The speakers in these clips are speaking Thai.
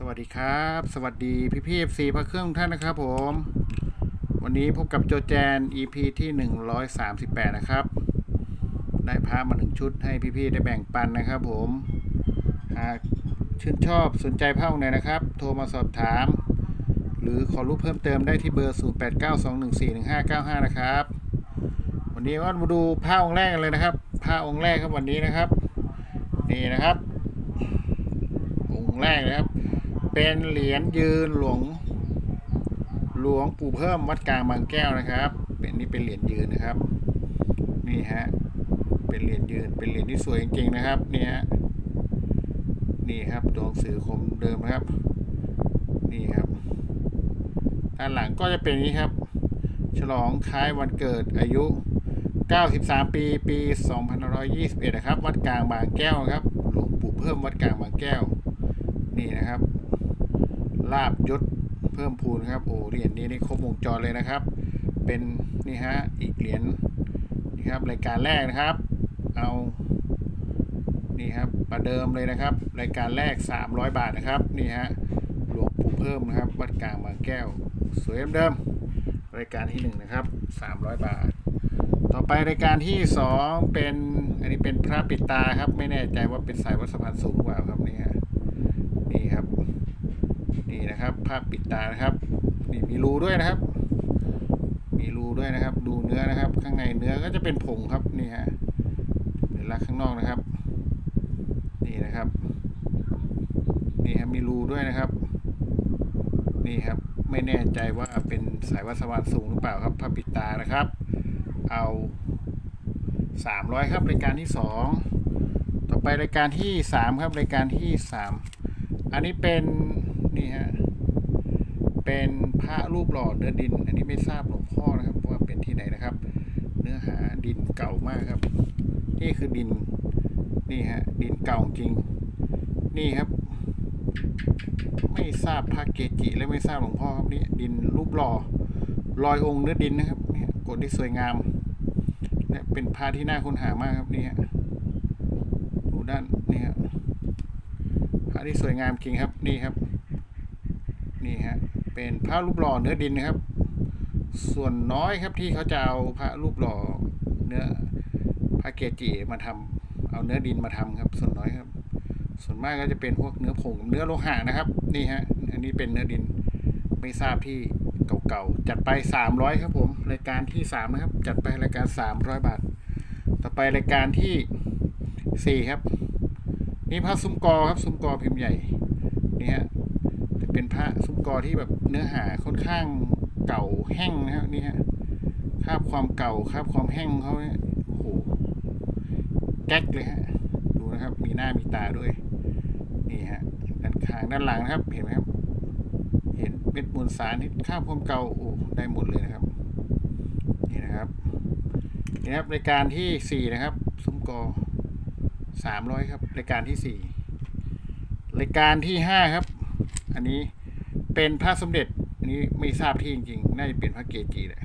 สวัสดีครับ สวัสดีพี่พี่ซีพระเครื่องท่านนะครับผม วันนี้พบกับโจแจน EP ที่138นะครับ ได้พามาหนึ่งชุดให้พี่พี่ได้แบ่งปันนะครับผมหากชื่นชอบสนใจผ้าองค์ไหนนะครับ โทรมาสอบถาม หรือขอรูปเพิ่มเติมได้ที่เบอร์ 0892141595 นะครับ วันนี้ว่ามาดูผ้าองค์แรกกันเลยนะครับผ้าองค์แรกครับวันนี้นะครับ นี่นะครับ องค์แรกนะครับ เป็นเหรียญยืนหลวง หลวงปู่เพิ่มวัดกลางบางแก้วนะครับ เป็นนี่เป็นเหรียญยืนนะครับ นี่ฮะ เป็นเหรียญยืน เป็นเหรียญที่สวยจริงๆนะครับ นี่ฮะ นี่ครับตัวหนังสือคมเดิมนะครับ นี่ครับ ด้านหลังก็จะเป็นนี้ครับ ฉลองคล้ายวันเกิดอายุ93 ปี ปี 2521 นะครับ วัดกลางบางแก้วครับ หลวงปู่เพิ่มวัดกลางบางแก้ว นี่นะครับ ลาบยศเพิ่มพูนครับโอ้เหรียญนี้นี่ครบวงจรเลยนะครับ เป็นนี่ฮะอีกเหรียญนี่ครับรายการแรกนะครับ เอานี่ครับประเดิมเลยนะครับ รายการแรก 300 บาทนะครับนี่ฮะหลวงปู่เพิ่มนะครับ วัดกลางบางแก้ว สวยเดิมรายการที่หนึ่งนะครับ300 บาท ต่อไปรายการที่สองเป็นอันนี้เป็นพระปิดตาครับ ไม่แน่ใจว่าเป็นสายวัดสะพานสูงหรือเปล่าครับ นี่นะครับพระปิดตานะครับนี่มีรูด้วยนะครับ มีรูด้วยนะครับ ดูเนื้อนะครับ ข้างในเนื้อก็จะเป็นผงครับนี่ฮะเนื้อลักข้างนอกนะครับ นี่นะครับ นี่ครับมีรูด้วยนะครับ นี่ครับไม่แน่ใจว่าเป็นสายวัสะพานสูงหรือเปล่าครับพระปิดตานะครับ เอาสามร้อยครับรายการที่สองต่อไปรายการที่สามครับรายการที่สามอันนี้เป็น นี่ฮะ เป็นพระรูปหล่อเนื้อดิน อันนี้ไม่ทราบหลวงพ่อนะครับว่าเป็นที่ไหนนะครับ เนื้อหาดินเก่ามากครับ นี่คือดิน นี่ฮะ ดินเก่าจริง นี่ครับ ไม่ทราบพระเกจิและไม่ทราบหลวงพ่อครับนี่ดินรูปหล่อลอยองค์เนื้อดินนะครับเนี่ยกดที่สวยงามและเป็นพาที่น่าค้นหามากครับนี่ฮะดูด้านนี่ครับพระที่สวยงามจริงครับนี่ครับ นี่ฮะเป็นพระรูปหล่อเนื้อดินนะครับ ส่วนน้อยครับที่เขาจะเอาพระรูปหล่อเนื้อพระเกจิมาทำเอาเนื้อดินมาทำครับ ส่วนน้อยครับ ส่วนมากก็จะเป็นพวกเนื้อผงเนื้อโลหะนะครับ นี่ฮะอันนี้เป็นเนื้อดินไม่ทราบที่เก่าๆจัดไปสามร้อยครับผมรายการที่สามนะครับ จัดไปรายการสามร้อยบาท ต่อไปรายการที่สี่ครับ นี่พระซุ้มกอครับซุ้มกอพิมพ์ใหญ่นี่ฮะ เป็นพระซุ้มกอที่แบบเนื้อหาค่อนข้างเก่าแห้งนะครับนี่ฮะคาบความเก่าคราบความแห้งเขาเนี่ยโหแก๊กเลยฮะดูนะครับ มีหน้ามีตาด้วยนี่ฮะด้านข้างด้านหลังนะครับ เห็นไหมครับ เห็นเม็ดมวลสารที่ข้ามความเก่าโอ้ได้หมดเลยนะครับ นี่นะครับนี่ครับรายการที่สี่นะครับ ซุ้มกอสามร้อยครับรายการที่สี่รายการที่ห้าครับ อันนี้เป็นพระสมเด็จ อันนี้ไม่ทราบที่จริงๆ น่าจะเป็นพระเกจิแหละ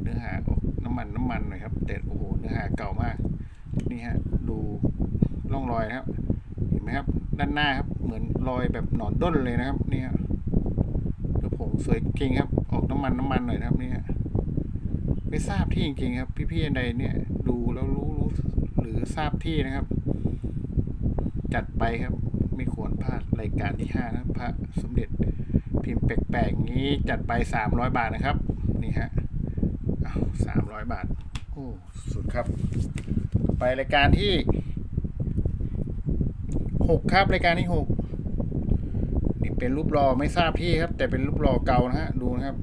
เนื้อหาออกน้ำมันน้ำมันหน่อยครับ แต่โอ้โหเนื้อหาเก่ามาก นี่ฮะ ดูร่องรอยนะครับ เห็นไหมครับ ด้านหน้าครับ เหมือนรอยแบบหนอนด้นเลยนะครับ นี่ครับเดี๋ยวผมสวยจริงครับ ออกน้ำมันน้ำมันหน่อยครับนี่ฮะไม่ทราบที่จริงๆครับ พี่ๆใดเนี่ย ดูแล้วรู้รู้หรือทราบที่นะครับ จัดไปครับ ไม่ควรพลาดรายการที่ห้านะพระสมเด็จพิมพ์แปลกๆนี้จัดไปสามร้อยบาทนะครับ นี่ฮะสามร้อยบาท โอ้ สุดครับ ไปรายการที่หกครับรายการที่หกนี่เป็นรูปรอไม่ทราบที่ครับ แต่เป็นรูปรอเก่านะฮะ ดูนะครับ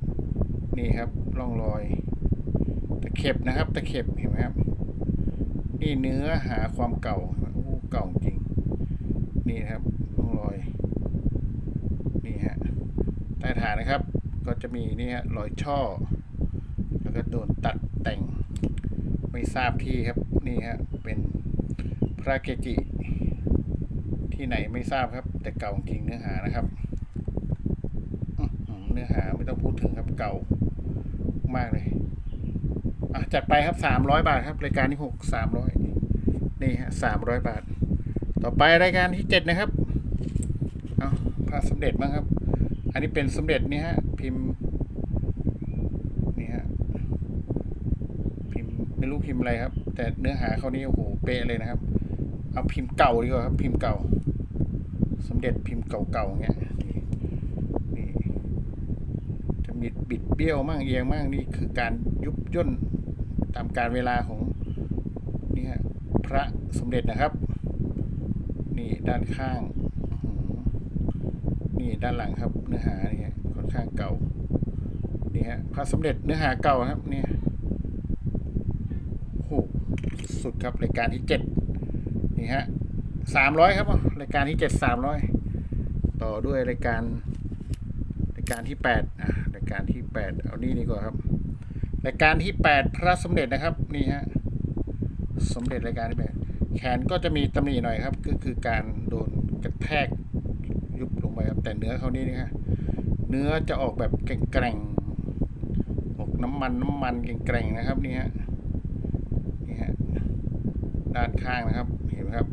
นี่ครับร่องรอย ตะเข็บนะครับ ตะเข็บเห็นไหมครับ นี่เนื้อหาความเก่าโอ้เก่าจริง นี่ครับร่องรอยนี่ฮะใต้ฐานนะครับ ก็จะมีนี่ฮะรอยช่อ แล้วก็โดนตัดแต่งไม่ทราบที่ครับนี่ฮะเป็นพระเกจิ ที่ไหนไม่ทราบครับ แต่เก่าจริงเนื้อหานะครับเนื้อหาไม่ต้องพูดถึงครับเก่ามากเลยอะจัดไปครับสามร้อยบาทครับรายการที่หกสามร้อยนี่ฮะสามร้อยบาท ต่อไปรายการที่เจ็ดนะครับ เอาพระสมเด็จมั้งครับ อันนี้เป็นสมเด็จนี่ฮะ พิมพ์ นี่ฮะ พิมพ์ไม่รู้พิมพ์อะไรครับ แต่เนื้อหาเขานี่โอ้โหเป๊ะเลยนะครับ เอาพิมพ์เก่าดีกว่าครับ พิมพ์เก่า สมเด็จพิมพ์เก่าๆเงี้ยนี่จะมีบิดเบี้ยวมั่งเอียงมั่งนี่คือการยุบย่นตามการเวลาของนี่ฮะพระสมเด็จนะครับ ด้านข้าง นี่ด้านหลังครับ เนื้อหาเนี่ยค่อนข้างเก่า นี่ฮะพระสมเด็จเนื้อหาเก่าครับเนี่ยโหสุดครับรายการที่เจ็ดนี่ฮะสามร้อยครับรายการที่เจ็ดสามร้อยต่อด้วยรายการรายการที่แปดอะรายการที่แปดเอานี่ดีกว่าครับรายการที่แปดพระสมเด็จนะครับ นี่ฮะสมเด็จรายการที่แปด แขนก็จะมีตำหนิหน่อยครับ ก็คือการโดนกระแทกยุบลงไปครับ แต่เนื้อเขานี่นะฮะเนื้อจะออกแบบแกร่งๆออกน้ำมันน้ำมันแกร่งๆนะครับนี่ฮะนี่ฮะด้านข้างนะครับเห็นไหมครับ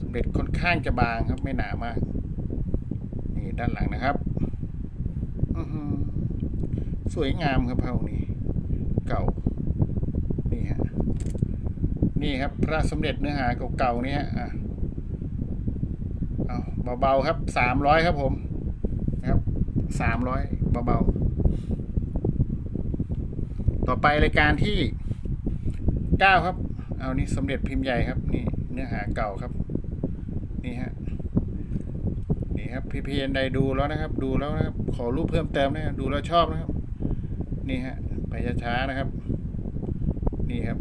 สมเด็จค่อนข้างจะบางครับไม่หนามากนี่ด้านหลังนะครับอสวยงามครับเผ่านี้เก่า นี่ครับ พระสมเด็จเนื้อหาเก่าๆนี่ฮะอะเอาเบาๆครับสามร้อยครับผมนะครับสามร้อยเบาๆ ต่อไปรายการที่เก้าครับ เอานี่สมเด็จพิมพ์ใหญ่ครับ นี่เนื้อหาเก่าครับ นี่ฮะนี่ครับพี่เพีเอ็นไดดูแล้วนะครับ ดูแล้วนะครับ ขอรูปเพิ่มเติมนะดูแล้วชอบนะครับ นี่ฮะไปช้าๆนะครับ นี่ครับ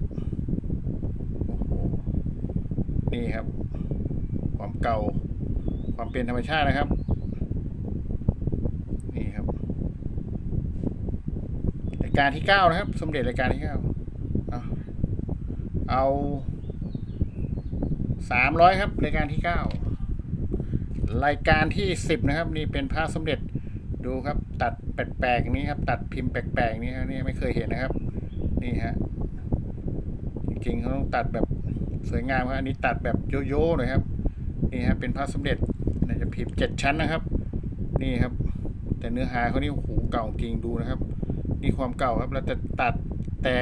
โอ้โห นี่ครับ ความเก่า ความเป็นธรรมชาตินะครับ นี่ครับรายการที่เก้านะครับ สมเด็จรายการที่เก้าเอาสามร้อยครับรายการที่เก้ารายการที่สิบนะครับ นี่เป็นพระสมเด็จดูครับ ตัดแปลกๆนี้ครับ ตัดพิมพ์แปลกๆนี้ครับนี่ไม่เคยเห็นนะครับ นี่ฮะจริงๆเขาต้องตัดแบบ สวยงามครับอันนี้ตัดแบบโยโย่เลยครับนี่ฮะเป็นพระสมเด็จน่าจะพิมพ์เจ็ดชั้นนะครับ นี่ครับ แต่เนื้อหาเขานี่โอ้โหเก่าจริงดูนะครับ นี่ความเก่าครับแล้วจะตัดแต่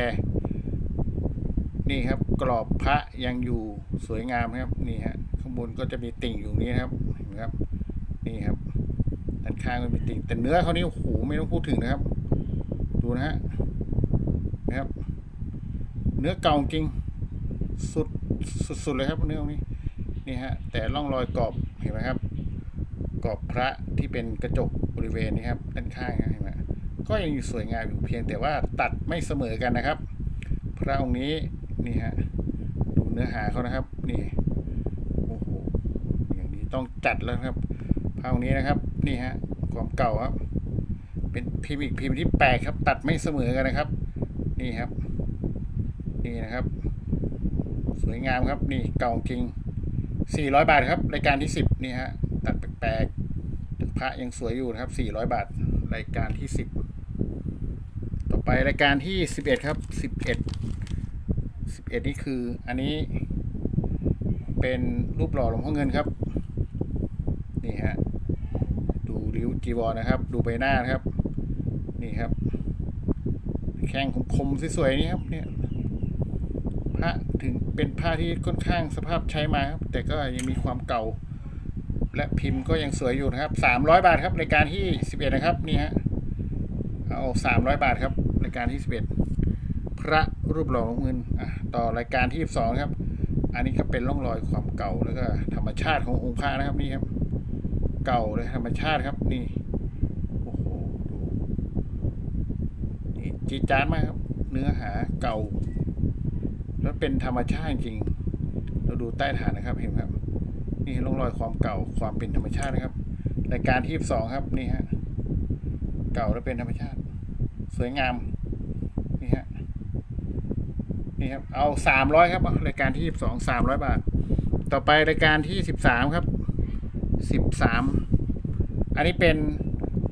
นี่ครับกรอบพระยังอยู่สวยงามครับนี่ฮะข้างบนก็จะมีติ่งอยู่นี้ครับเห็นไหมครับ นี่ครับด้านข้างก็มีติ่งแต่เนื้อเขานี่โอ้โหไม่ต้องพูดถึงนะครับ ดูนะฮะนะครับ เนื้อเก่าจริงสุด สุดๆเลยครับเนื้อตรงนี้นี่ฮะแต่ร่องรอยกรอบเห็นไหมครับกรอบพระที่เป็นกระจกบริเวณนี้ครับด้านข้างเห็นไหมก็ยังอยู่สวยงามอยู่เพียงแต่ว่าตัดไม่เสมอกันนะครับ พระองค์นี้นี่ฮะดูเนื้อหาเขานะครับนี่โอ้โหอย่างนี้ต้องจัดแล้วครับ พระองค์นี้นะครับนี่ฮะความเก่าครับ เป็นพิมพ์อีกพิมพ์ที่แปลกครับ ตัดไม่เสมอกันนะครับ นี่ครับ นี่นะครับ วยงามครับนี่เก่าจริง 400 บาทครับรายการที่ 10นี่ฮะตัดแปลกๆพระยังสวยอยู่นะครับ 400 บาทรายการที่ 10 ต่อไปรายการที่ 11 ครับ 11 11 นี่คืออันนี้เป็นรูปหล่อหลวงพ่อเงินครับ นี่ฮะดูริ้วจีวรนะครับ ดูใบหน้านะครับ นี่ครับ แข้งคมๆสวยๆนี่ครับเนี่ย ถึงเป็นผ้าที่ค่อนข้างสภาพใช้มาครับ แต่ก็ยังมีความเก่า และพิมพ์ก็ยังสวยอยู่นะครับสามร้อยบาทครับรายการที่สิบเอ็ดนะครับนี่ฮะเอาสามร้อยบาทครับรายการที่สิบเอ็ดพระรูปหล่อลงพ่อเงินอะต่อรายการที่สิบสองครับ อันนี้ก็เป็นร่องรอยความเก่าแล้วก็ธรรมชาติขององค์พระนะครับนี่ครับ เก่าเลยธรรมชาติครับนี่โอ้โหดูนี่จีจานมากครับเนื้อหาเก่า แล้วเป็นธรรมชาติจริง เราดูใต้ฐานนะครับเห็นครับ นี่ร่องรอยความเก่าความเป็นธรรมชาตินะครับรายการที่สองครับนี่ฮะเก่าและเป็นธรรมชาติ สวยงามนี่ฮะนี่ครับเอาสามร้อยครับรายการที่สองสามร้อยบาท ต่อไปรายการที่สิบสามครับสิบสามอันนี้เป็น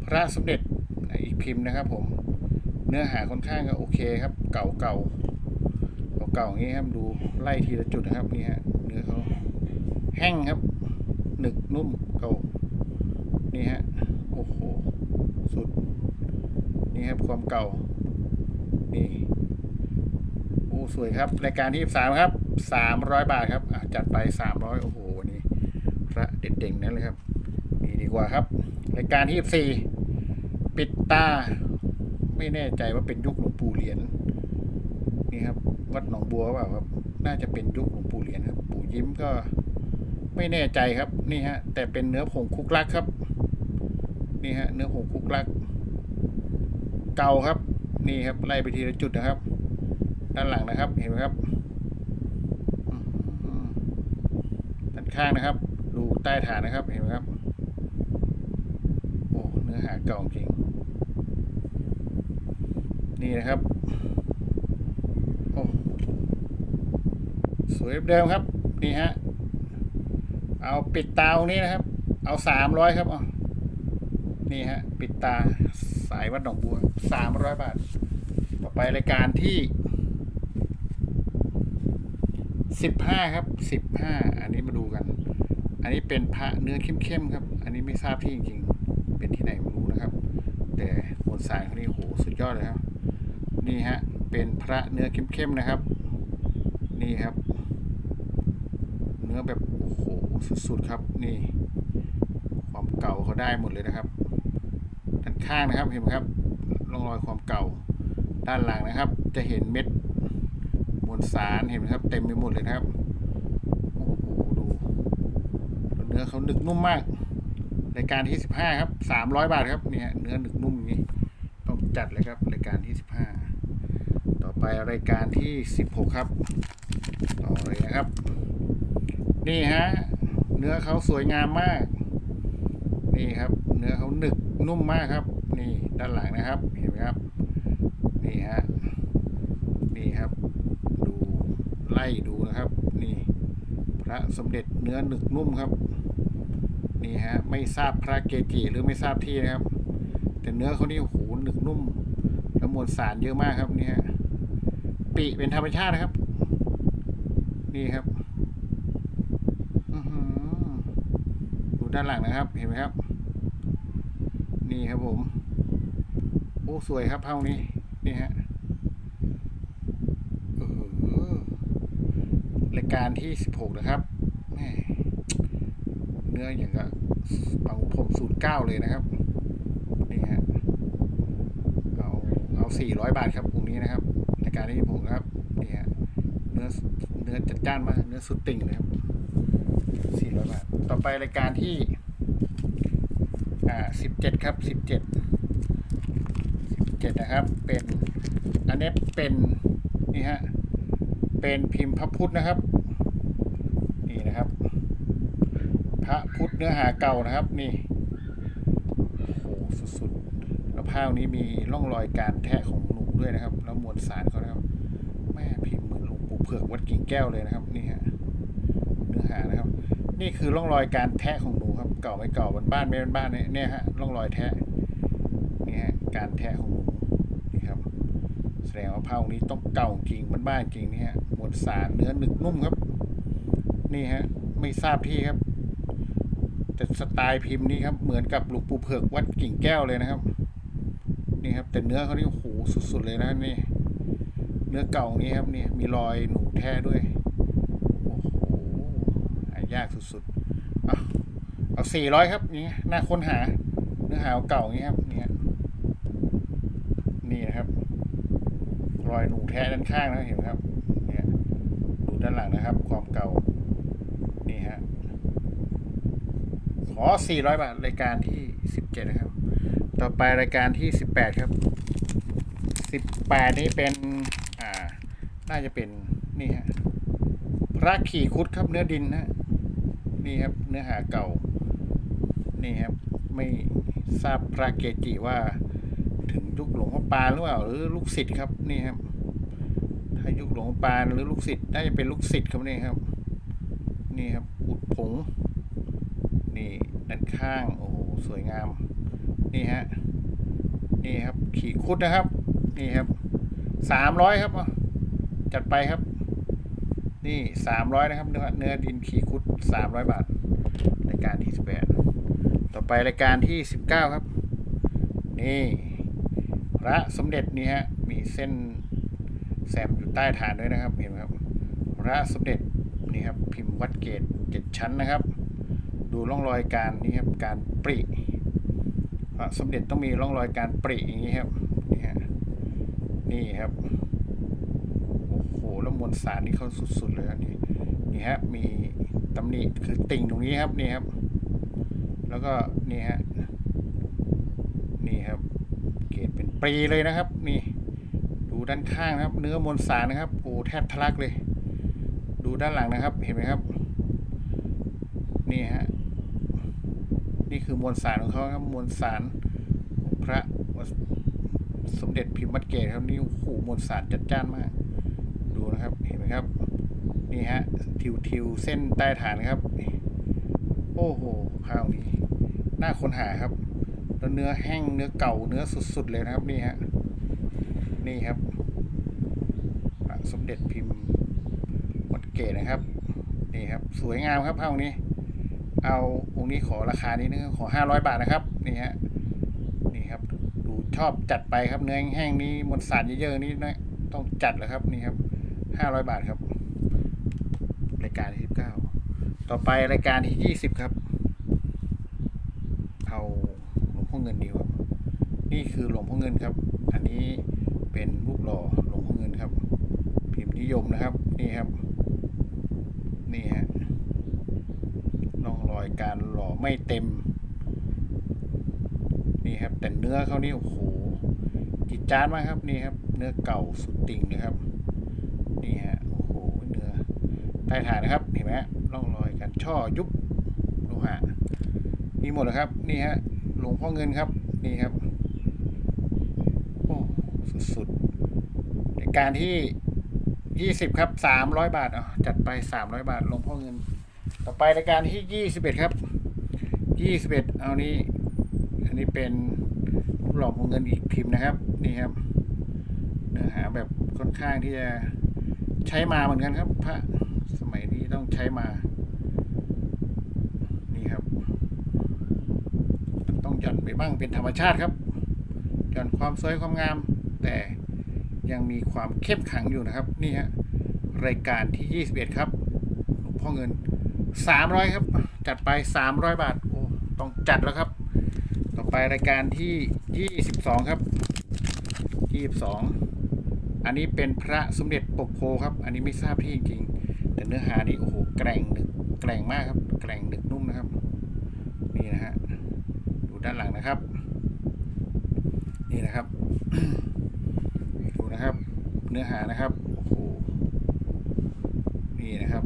พระสมเด็จอีกพิมพ์นะครับผมเนื้อหาค่อนข้างก็โอเคครับ เก่าเก่า เก่าๆอย่างนี้ครับดูไล่ทีละจุดนะครับนี่ฮะเนื้อเขาแห้งครับ หนึกนุ่มเก่านี่ฮะโอ้โหสุด นี่ครับความเก่า นี่โอ้สวยครับรายการที่สามครับสามร้อยบาทครับจัดไปสามร้อยโอ้โหวันนี้พระเด็ดเด่งนั่นเลยครับนี่ดีกว่าครับรายการที่สี่ปิดตา ไม่แน่ใจว่าเป็นยุคหลวงปู่เหรียญ นี่ครับ วัดหนองบัวเปล่าครับ น่าจะเป็นยุคหลวงปู่เหรียญครับ ปู่ยิ้มก็ไม่แน่ใจครับนี่ฮะ แต่เป็นเนื้อผงคุกลักครับ นี่ฮะ เนื้อผงคุกลัก เก่าครับ นี่ครับไล่ไปทีละจุดนะครับ ด้านหลังนะครับ เห็นไหมครับด้านข้างนะครับ ดูใต้ฐานนะครับ เห็นไหมครับโอ้เนื้อหาเก่าจริง นี่นะครับ โอ้ ส วยเดิมครับ นี่ฮะ เอาปิดตาตรงนี้นะครับ เอาสามร้อยครับอ๋อนี่ฮะ ปิดตาสายวัดหนองบัวสามร้อยบาท ต่อไปรายการที่สิบห้าครับสิบห้าอันนี้มาดูกัน อันนี้เป็นพระเนื้อเข้มๆครับ อันนี้ไม่ทราบที่จริงๆ เป็นที่ไหนไม่รู้นะครับ แต่มวลสารเขานี่โหสุดยอดเลยครับ นี่ฮะ เป็นพระเนื้อเข้มๆนะครับ นี่ครับ อแบบโอ้โหสุดๆครับนี่ ความเก่าเขาได้หมดเลยนะครับด้านข้างนะครับเห็นไหมครับร่องรอยความเก่า ด้านหลังนะครับ จะเห็นเม็ดมวลสารเห็นไหมครับ เต็มไปหมดเลยนะครับโอ้โหดูเนื้อเขาหนึกนุ่มมากรายการที่สิบห้าครับสามร้อยบาทครับเนี่ยเนื้อหนึกนุ่มอย่างนี้ต้องจัดเลยครับรายการที่สิบห้าต่อไปรายการที่สิบหกครับ ต่อเลยนะครับ นี่ฮะ เนื้อเขาสวยงามมาก นี่ครับ เนื้อเขาหนึกนุ่มมากครับ นี่ด้านหลังนะครับ เห็นไหมครับ นี่ฮะ นี่ครับ ดูไล่ดูนะครับ นี่ พระสมเด็จเนื้อหนึกนุ่มครับ นี่ฮะ ไม่ทราบพระเกจิหรือไม่ทราบที่นะครับ แต่เนื้อเขานี่โอ้โหหนึกนุ่มแล้วมวลสารเยอะมากครับนี่ฮะปีเป็นธรรมชาตินะครับ นี่ครับ อื้อหือ ดูด้านหลังนะครับ เห็นไหมครับ นี่ครับผม โอ้ สวยครับเท่านี้ นี่ฮะเออรายการที่สิบหกนะครับแม่เนื้ออย่างกับบาผมสูตรเก้าเลยนะครับ นี่ฮะ เอาเอาสี่ร้อยบาทครับองนี้นะครับรายการที่สิบหกนะครับ นี่ฮะ เนื้อ เนื้อจัดจ้านมาก เนื้อสุดติ่งเลยครับสี่ร้อย บาทต่อไปรายการที่ อ่าสิบเจ็ดครับสิบเจ็ดสิบเจ็ดนะครับ เป็นอันนี้เป็นนี่ฮะเป็นพิมพ์พระพุทธนะครับ นี่นะครับ พระพุทธเนื้อหาเก่านะครับนี่โอ้สุดๆแล้วผ้านี้มีร่องรอยการแทะของหนูด้วยนะครับ แล้วมวลสารเขานะครับแม่พิมพ์เหมือนหลวงปู่เผือกวัดกิ่งแก้วเลยนะครับ นี่ฮะเนื้อหานะครับ นี่คือร่องรอยการแทะของหนูครับ เก่าไม่เก่าบนบ้านไม่บนบ้านเนี่ยเนี่ยฮะร่องรอยแทะนี่ฮะการแทะของหนูนี่ครับ แสดงว่าเผานี้ต้องเก่าจริงบ้านบ้านจริงนี่ฮะหมดสารเนื้อหนึกนุ่มครับ นี่ฮะไม่ทราบที่ครับแต่สไตล์พิมพ์นี้ครับเหมือนกับหลวงปู่เผือกวัดกิ่งแก้วเลยนะครับ นี่ครับ แต่เนื้อเขานี่โอ้โหสุดๆเลยนะนี่ เนื้อเก่านี้ครับนี่มีรอยหนูแท้ด้วย ยากสุดๆ เอาเอาสี่ร้อยครับอย่างเงี้ยน่าค้นหาเนื้อหาเก่าอย่างเงี้ยครับเนี่ยนี่นะครับ รอยหนูแท้ด้านข้างนะเห็นไหมครับเนี่ยดูด้านหลังนะครับ ความเก่านี่ฮะขอสี่ร้อยบาทรายการที่สิบเจ็ดนะครับ ต่อไปรายการที่สิบแปดครับสิบแปดนี้เป็นอ่า น่าจะเป็นนี่ฮะพระขี่คุดครับเนื้อดินนะ นี่ครับเนื้อหาเก่า นี่ครับ ไม่ทราบพระเกจิว่า ถึงยุคหลวงพ่อปานหรือเปล่าหรือลูกศิษย์ครับ นี่ครับ ถ้ายุคหลวงพ่อปานหรือลูกศิษย์น่าจะเป็นลูกศิษย์ครับนี่ครับ นี่ครับอุดผง นี่ด้านข้างโอ้สวยงาม นี่ฮะนี่ครับ ขี่คุดนะครับ นี่ครับสามร้อยครับ จัดไปครับ นี่สามร้อยนะครับ เนื้อดินขีคุดสามร้อยบาท รายการที่สิบแปดต่อไปรายการที่สิบเก้าครับ นี่พระสมเด็จนี่ฮะมีเส้นแซมอยู่ใต้ฐานด้วยนะครับเห็นไหมครับพระสมเด็จนี่ครับพิมพ์วัดเกตเจ็ดชั้นนะครับ ดูร่องรอยการนี่ครับการปริพระสมเด็จต้องมีร่องรอยการปริอย่างนี้ครับนี่ฮะนี่ครับ วมวลสารนี่เขาสุดๆเลยอันนี้นี่ฮะมีตำหนิคือติ่งตรงนี้ครับนี่ครับ แล้วก็นี่ฮะนี่ครับ เกรดเป็นปรีเลยนะครับ นี่ ดูด้านข้างนะครับ เนื้อมวลสารนะครับโอ้แทบทะลักเลย ดูด้านหลังนะครับ เห็นไหมครับ นี่ฮะนี่คือมวลสารของเขาครับมวลสารพระสมเด็จพิมพ์มัดเกตครับนี่โอ้โหมวลสารจัดจ้านมาก นะครับเห็นไหมครับนี่ฮะทิวทิวเส้นใต้ฐานครับ โอ้โหข้าวนี้น่าค้นหาครับแล้วเนื้อแห้งเนื้อเก่าเนื้อสุดๆเลยนะครับนี่ฮะนี่ครับสมเด็จพิมพ์วัดเกตนะครับนี่ครับ สวยงามครับผ้าองค์นี้ เอาองค์นี้ขอราคานี้นะครับขอห้าร้อยบาทนะครับนี่ฮะนี่ครับ ดูชอบจัดไปครับเนื้อแห้งๆนี้มวลสารเยอะๆนี้นะต้องจัดแล้วครับนี่ครับ ห้าร้อยบาทครับ รายการที่สิบเก้าต่อไปรายการที่ยี่สิบครับ เอาหลวงพ่อเงินดีกว่านี่คือหลวงพ่อเงินครับ อันนี้เป็นรูปหล่อหลวงพ่อเงินครับ พิมพ์นิยมนะครับ นี่ครับ นี่ฮะร่องรอยการหล่อไม่เต็ม นี่ครับ แต่เนื้อเขานี่โอ้โหจิตจานมากครับ นี่ครับ เนื้อเก่าสุดติ่งเลยครับ นี่ฮะ โอ้โห เนื้อ ใต้ฐานนะครับ เห็นไหมร่องรอยการช่อยุบโลหะมีหมดเลยครับ นี่ฮะหลวงพ่อเงินครับ นี่ครับโอ้สุดๆในการที่ยี่สิบครับสามร้อยบาทอะจัดไปสามร้อยบาทหลวงพ่อเงิน ต่อไปรายการที่ยี่สิบเอ็ดครับยี่สิบเอ็ดเอานี้ อันนี้เป็นหลอพ่อเงินอีกพิมพ์นะครับ นี่ครับเนื้อหาแบบค่อนข้างที่จะใช้มาเหมือนกันครับ พระ มัยนี้ต้องใช้มา นี่ครับ ต้องหย่อนไปบ้างเป็นธรรมชาติครับ หย่อนความสวยความงาม แต่ยังมีความเข้มขังอยู่นะครับ นี่ฮะรายการที่ 21 ครับหลวงพ่อเงิน 300 ครับ จัดไป 300 บาทโอ้ต้องจัดแล้วครับ ต่อไปรายการที่ 22 ครับ 22 อันนี้เป็นพระสมเด็จปกโพครับ อันนี้ไม่ทราบที่จริง แต่เนื้อหานี่โอ้โหแกร่งหนึกแกร่งมากครับ แกร่งหนึกนุ่มนะครับ นี่นะฮะดูด้านหลังนะครับ นี่นะครับดูนะครับ เนื้อหานะครับโอ้โหนี่นะครับ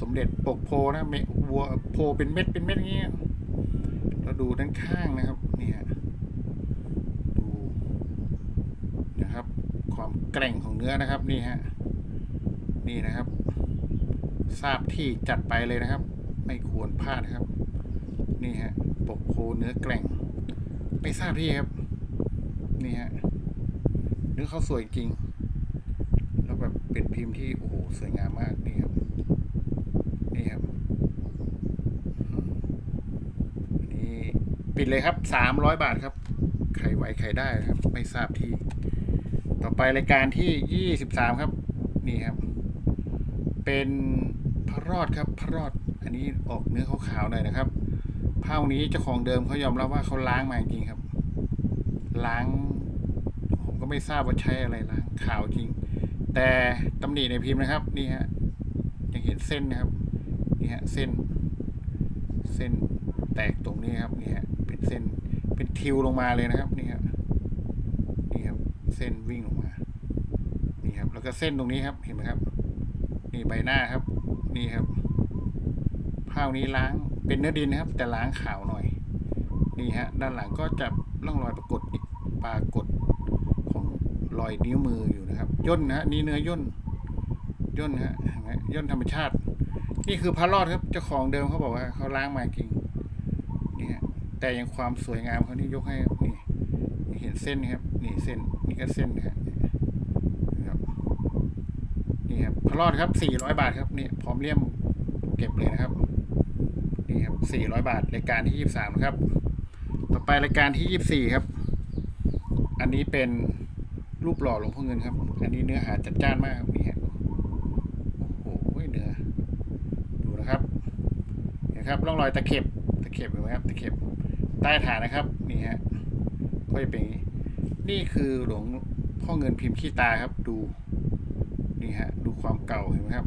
สมเด็จปกโพนะเมวัวโพเป็นเม็ดเป็นเม็ดอย่างเงี้ยแล้วดูด้านข้างนะครับนี่ฮะดูนะครับ ความแกร่งของเนื้อนะครับนี่ฮะ นี่นะครับ ทราบที่จัดไปเลยนะครับ ไม่ควรพลาดครับ นี่ฮะปกโคเนื้อแกร่ง ไม่ทราบที่ครับ นี่ฮะเนื้อเขาสวยจริง แล้วแบบเป็นพิมพ์ที่โอ้โหสวยงามมากนี่ครับนี่ครับนนี้ปิดเลยครับสามร้อยบาทครับใครไหวใครได้นะครับ ไม่ทราบที่ ต่อไปรายการที่ยี่สิบสามครับ นี่ครับ เป็นพระรอดครับพระรอดอันนี้ออกเนื้อขาวๆหน่อยนะครับผ้านี้เจ้าของเดิมเขายอมรับว่าเขาล้างมาจริงครับ ล้าง ผมก็ไม่ทราบว่าใช้อะไรล้างขาวจริง แต่ตำหนิในพิมพ์นะครับ นี่ฮะยังเห็นเส้นนะครับนี่ฮะเส้น เส้นแตกตรงนี้ครับนี่ฮะเป็นเส้นเป็นทิวลงมาเลยนะครับนี่ครับนี่ครับ เส้นวิ่งลงมานี่ครับ แล้วก็เส้นตรงนี้ครับเห็นไหมครับ นี่ใบหน้าครับ นี่ครับผ้านี้ล้างเป็นเนื้อดินนะครับ แต่ล้างขาวหน่อย นี่ฮะ ด้านหลังก็จะร่องรอยปรากฏปรากฏของรอยนิ้วมืออยู่นะครับ ย่นนะฮะนี่เนื้อย่นย่นฮะย่นธรรมชาติ นี่คือพระรอดครับเจ้าของเดิมเขาบอกว่าเขาล้างมาจริงนี่ฮะแต่ยังความสวยงามเขานี่ยกให้นี่เห็นเส้นครับ นี่เส้นนี่ก็เส้นนะฮะนะครับ นี่ครับพระรอดครับ400บาทครับนี่พร้อมเลี่ยมเก็บเลยนะครับนี่ครับสี่ร้อยบาทรายการที่ยี่สามครับ ต่อไปรายการที่ยี่สี่ครับ อันนี้เป็นรูปหล่อหลวงพ่อเงินครับ อันนี้เนื้อหาจัดจ้านมากครับนี่ฮะโอ้โหเนื้อดูนะครับเห็นะครับร่องรอยตะเข็บตะเข็บเห็นไหมครับตะเข็บใต้ฐานนะครับ นี่ฮะก็จะเป็นนี้นี่คือหลวงพ่อเงินพิมพ์ขี้ตาครับ ดู นี่ฮะดูความเก่าเห็นไหมครับ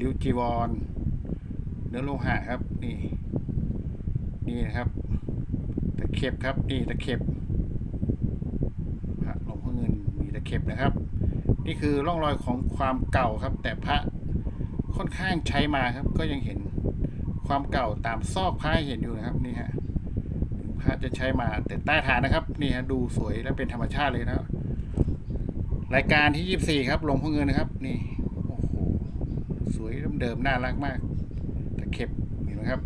ริ้วจีวร เนื้อโลหะครับนี่นี่นะครับตะเข็บครับนี่ตะเข็บพระหลวงพ่อเงินมีตะเข็บนะครับ นี่คือร่องรอยของความเก่าครับ แต่พระค่อนข้างใช้มาครับ ก็ยังเห็นความเก่าตามซอกพระหเห็นอยู่นะครับนี่ฮะพระจะใช้มาแต่ใต้ฐานนะครับ นี่ฮะดูสวยและเป็นธรรมชาติเลยนะค รายการที่ยี่สี่ครับหลวงพ่อเงินนะครับ นี่โอ้โหสวยเดิมๆน่ารักมากตะเข็บเห็นไหมครับ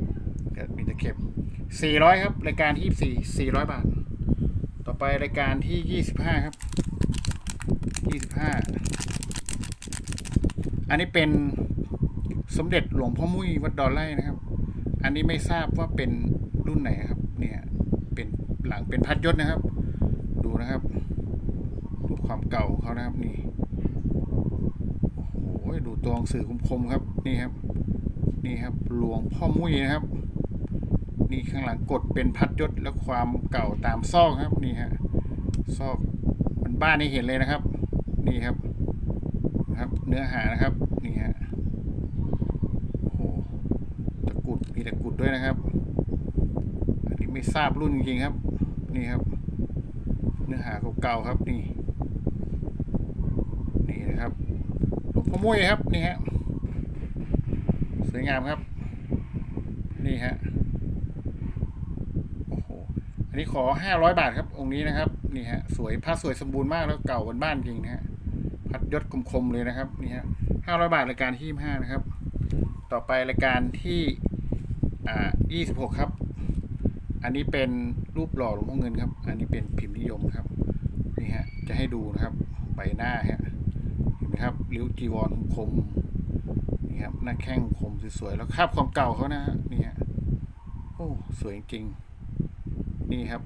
ก็มีตะเข็บ400ครับ รายการที่24 400บาท ต่อไปรายการที่25ครับ25อันนี้เป็นสมเด็จหลวงพ่อมุ้ยวัดดอนไร่นะครับ อันนี้ไม่ทราบว่าเป็นรุ่นไหนครับ เนี่ยเป็นหลังเป็นพัดยศนะครับ ดูนะครับ ความเก่าของเขานะครับนี่โอ้โหดูตัวหนังสือคมๆครับนี่ครับ นี่ครับหลวงพ่อมุ้ยนะครับ นี่ข้างหลังกดเป็นพัดยศและความเก่าตามซอกครับนี่ฮะซอกมันบ้านนี่เห็นเลยนะครับ นี่ครับนะครับเนื้อหานะครับนี่ฮะโอ้โหตะกุดมีตะกุดด้วยนะครับอันนี้ไม่ทราบรุ่นจริงๆครับ นี่ครับ เนื้อหาเก่าๆครับนี่นะครับ หลวงพ่อมุ้ยครับ นี่ฮะสวยงามครับ นี่ฮะโอ้โหอันนี้ขอห้าร้อยบาทครับ องค์นี้นะครับ นี่ฮะสวยผ้าสวยสมบูรณ์มากแล้วเก่าบนบ้านจริงนะฮะพัดยศคมๆเลยนะครับ นี่ฮะห้าร้อยบาทรายการที่ห้านะครับ ต่อไปรายการที่อ่ายี่สิบหกครับ อันนี้เป็นรูปหล่อหลวงพ่อเงินครับ อันนี้เป็นพิมพ์นิยมครับ นี่ฮะจะให้ดูนะครับใบหน้าฮะ ครับริ้วจีวรคมนี่ครับหน้าแข้งคมสวยๆแล้วคาบความเก่าเขานะฮะนี่ฮะโอ้สวยจริงๆนี่ครับ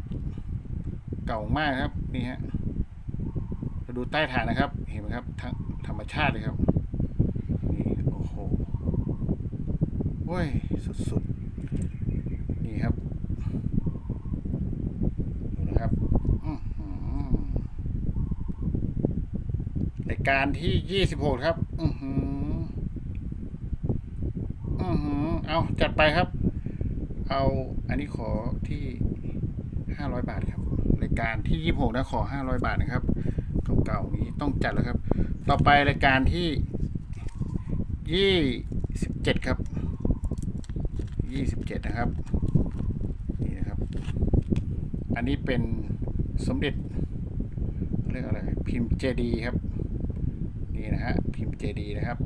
เก่ามากครับนี่ฮะเราดูใต้ฐานนะครับ เห็นไหมครับทั้งธรรมชาติเลยครับนี่โอ้โหโอ้ยสุดๆนี่ครับดูนะครับอื้อหือราย การที่ยี่สิบหกครับ อือหือ อือหือ เอาจัดไปครับ เอาอันนี้ขอที่ห้าร้อยบาทครับ รายการที่ยี่สิบหกนะขอห้าร้อยบาทนะครับเก่าๆนี้ต้องจัดแล้วครับ ต่อไปรายการที่ยี่สิบเจ็ดครับยี่สิบเจ็ดนะครับนี่นะครับ อันนี้เป็นสมเด็จเรียกอะไรพิมพ์เจดีครับ นี่นะฮะพิมพ์เจดีนะครับ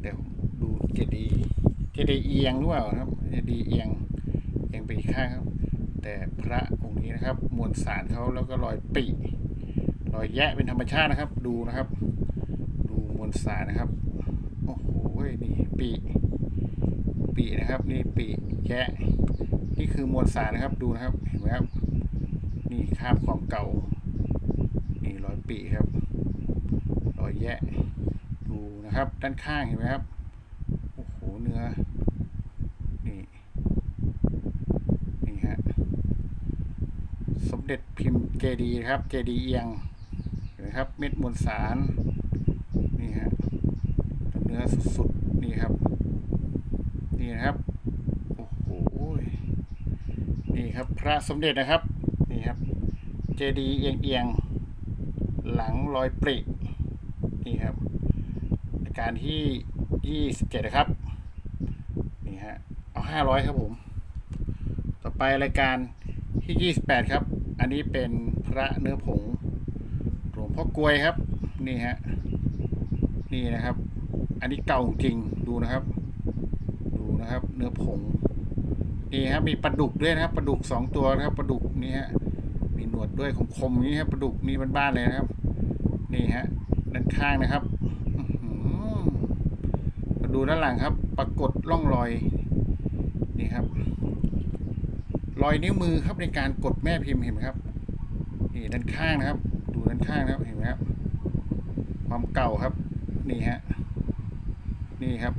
เดี๋ยวดูเจดีเจดีเอียงหรือเปล่าครับเจดีเอียงเอียงไปอีกข้างครับ แต่พระองค์นี้นะครับ มวลสารเขาแล้วก็รอยปีรอยแยะเป็นธรรมชาตินะครับ ดูนะครับ ดูมวลสารนะครับโอ้โหนี่ปีปีนะครับ นี่ปีแยะนี่คือมวลสารนะครับดูนะครับเห็นไหมครับนี่คราบความเก่านี่รอยปีครับรอยแยะ ครับ ด้านข้างเห็นไหมครับ โอ้โห เนื้อ นี่ นี่ฮะ สมเด็จพิมพ์เจดีครับ เจดีเอียง เห็นไหมครับ เม็ดมวลสาร นี่ฮะเนื้อสุดๆ นี่ครับ นี่นะครับ โอ้โห นี่ครับ พระสมเด็จนะครับ นี่ครับ เจดีเอียงเอียง หลังรอยปรินี่ครับ การที่ยี่สิบเจ็ดนะครับ นี่ฮะ เอาห้าร้อยครับผม ต่อไปรายการที่ยี่สิบแปดครับ อันนี้เป็นพระเนื้อผงหลวงพ่อกลวยครับ นี่ฮะ นี่นะครับ อันนี้เก่าจริง ดูนะครับ ดูนะครับ เนื้อผง นี่ครับ มีปลาดุกด้วยนะครับ ปลาดุกสองตัวนะครับ ปลาดุกนี่ฮะ มีหนวดด้วยคมๆนี้ครับปลาดุกนี่บ้านๆเลยนะครับ นี่ฮะ ด้านข้างนะครับ ดูด้านหลังครับ ปรากฏร่องรอยนี่ครับ รอยนิ้วมือครับในการกดแม่พิมพ์เห็นไหมครับนี่ด้านข้างนะครับ ดูด้านข้างนะครับเห็นไหมครับ ความเก่าครับ นี่ฮะนี่ครับ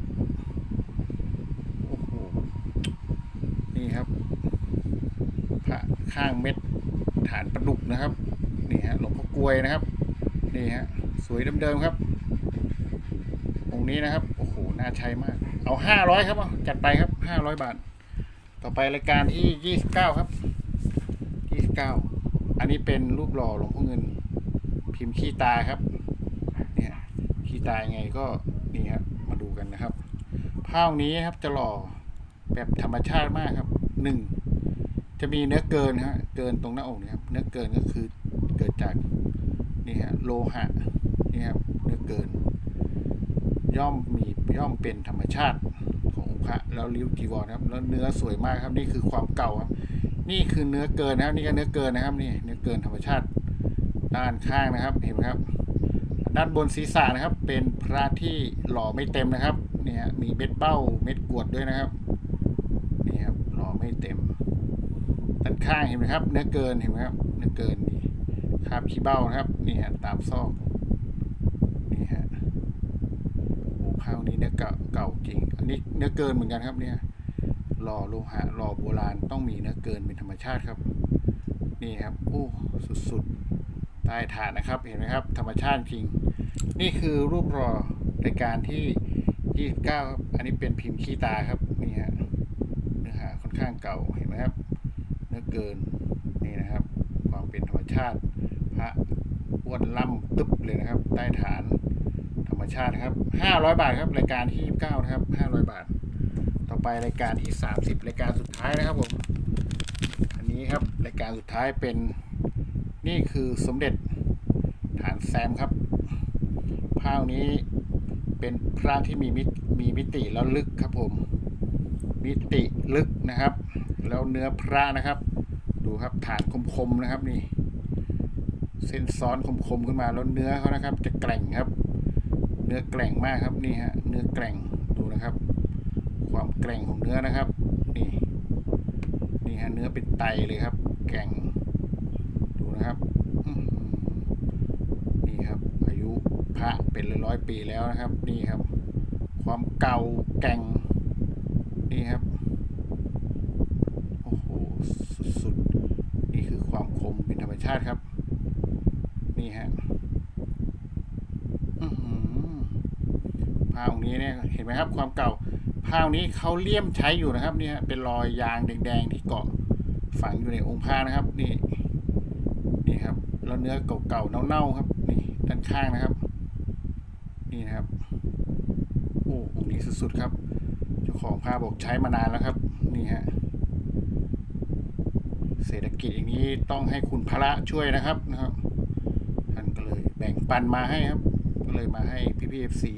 โอ้โหนี่ครับพระข้างเม็ดฐานประดุกนะครับนี่ฮะหลวงพ่อกลวยนะครับนี่ฮะสวยเดิมๆครับองนี้นะครับ น่าใช้มาก เอาห้าร้อยครับเอจัดไปครับห้าร้อยบาท ต่อไปรายการที่ยี่สิบเก้าครับยี่สิบเก้าอันนี้เป็นรูปหล่อหลวงพ่อเงิน พิมพ์ขี้ตาครับ เนี่ยขี้ตายังไงก็นี่ครับมาดูกันนะครับภาพนี้ครับจะหล่อแบบธรรมชาติมากครับหนึ่งจะมีเนื้อเกินฮะเกินตรงหน้าอกเนี่ยครับ เนื้อเกินก็คือเกิดจากนี่ฮะโลหะนี่ครับเนื้อเกิน ย่อมมีย่อมเป็นธรรมชาติขององค์พระแล้วริ้วจีวรครับ แล้วเนื้อสวยมากครับ นี่คือความเก่าครับนี่คือเนื้อเกินนะครับ นี่ก็เนื้อเกินนะครับนี่เนื้อเกินธรรมชาติด้านข้างนะครับเห็นไหมครับ ด้านบนศีรษะนะครับ เป็นพระที่หล่อไม่เต็มนะครับเนี่ยมีเม็ดเบ้าเม็ดกวดด้วยนะครับนี่ครับหล่อไม่เต็ม ด้านข้างเห็นไหมครับ เนื้อเกินเห็นไหมครับ เนื้อเกินนี่คราบขี้เบ้านะครับนี่ฮะตามซอก นี่ฮะโอ้ข้าวนี้ เนื้อเก่าเก่าจริง อันนี้เนื้อเกินเหมือนกันครับเนี่ยหล่อโลหะหล่อโบราณต้องมีเนื้อเกินเป็นธรรมชาติครับ นี่ครับโอ้สุดๆใต้ฐานนะครับเห็นไหมครับ ธรรมชาติจริง นี่คือรูปหล่อรายการที่ 29ครับอันนี้เป็นพิมพ์ขี้ตาครับนี่ฮะเนื้อหาค่อนข้างเก่าเห็นไหมครับ เนื้อเกินนี่นะครับ ความเป็นธรรมชาติพระอ้วนล่ำตึบเลยนะครับ ใต้ฐาน ธรรมชาติครับ500บาทครับรายการที่29นะครับ500บาท ต่อไปรายการที่30รายการสุดท้ายนะครับผมอันนี้ครับรายการสุดท้ายเป็นนี่คือสมเด็จฐานแซมครับภาพนี้เป็นพระที่มีมิตมีมิติแล้วลึกครับผม มิติลึกนะครับ แล้วเนื้อพระนะครับ ดูครับฐานคมๆนะครับนี่ เส้นซ้อนคมๆขึ้นมาแล้วเนื้อเขานะครับ จะแกร่งครับ เนื้อแกร่งมากครับนี่ฮะเนื้อแกร่งดูนะครับ ความแกร่งของเนื้อนะครับ นี่นี่ฮะเนื้อเป็นไตเลยครับ แกร่งดูนะครับนี่ครับอายุพระเป็นร้อยๆปีแล้วนะครับ นี่ครับ ความเก่าแกร่งนี่ครับโอ้โหสุดๆนี่คือความคมเป็นธรรมชาติครับ นี่ฮะอื้อหือ ผ้าองค์นี้เนี่ยเห็นไหมครับความเก่าผ้าองค์นี้เขาเลี่ยมใช้อยู่นะครับเนี่ยเป็นรอยยางแดงๆที่เกาะฝังอยู่ในองค์ผ้านะครับนี่นี่ครับแล้วเนื้อเก่าๆเน่าๆครับนี่ด้านข้างนะครับ นี่นะครับโอ้องค์นี้สุดๆครับเจ้าของผ้าบอกใช้มานานแล้วครับนี่ฮะเศรษฐกิจอย่างนี้ต้องให้คุณพระช่วยนะครับนะครับท่านก็เลยแบ่งปันมาให้ครับ ก็เลยมาให้พี่พีเอฟซี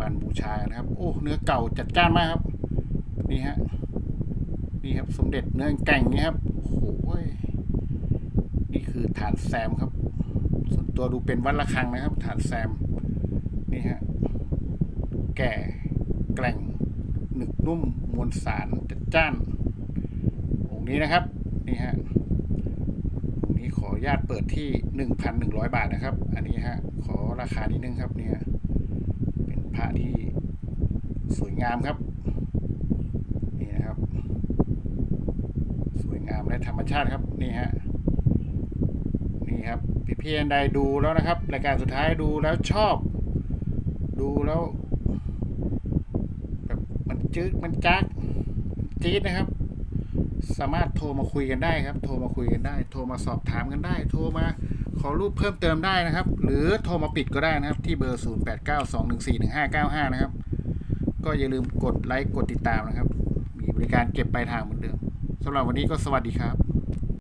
บ่งปันบูชานะครับ โอ้เนื้อเก่าจัดจ้านมากครับ นี่ฮะนี่ครับสมเด็จเนื้อแก่งนี่ครับโอ้โหยนี่คือฐานแซมครับ ส่วนตัวดูเป็นวัดระฆังนะครับ ฐานแซม นี่ฮะแก่แกร่งหนึกนุ่มมวลสารจัดจ้านองค์นี้นะครับนี่ฮะองนี้ขออนุญาตเปิดที่หนึ่งพันหนึ่งร้อยบาทนะครับ อันนี้ฮะ ขอราคานิดนึงครับเนี่ย พระที่สวยงามครับ นี่นะครับ สวยงามและธรรมชาติครับ นี่ฮะ นี่ครับพี่เพียนใดดูแล้วนะครับรายการสุดท้ายดูแล้วชอบ ดูแล้วแบบมันจืดมันจักจี๊ดนะครับ สามารถโทรมาคุยกันได้ครับ โทรมาคุยกันได้ โทรมาสอบถามกันได้ โทรมาขอรูปเพิ่มเติมได้นะครับ หรือโทรมาปิดก็ได้นะครับ ที่เบอร์ 0 8 9 2 1 4 1 5 9 5 นะครับ ก็อย่าลืมกดไลค์กดติดตามนะครับ มีบริการเก็บปลายทางเหมือนเดิมสำหรับวันนี้ก็สวัสดีครับ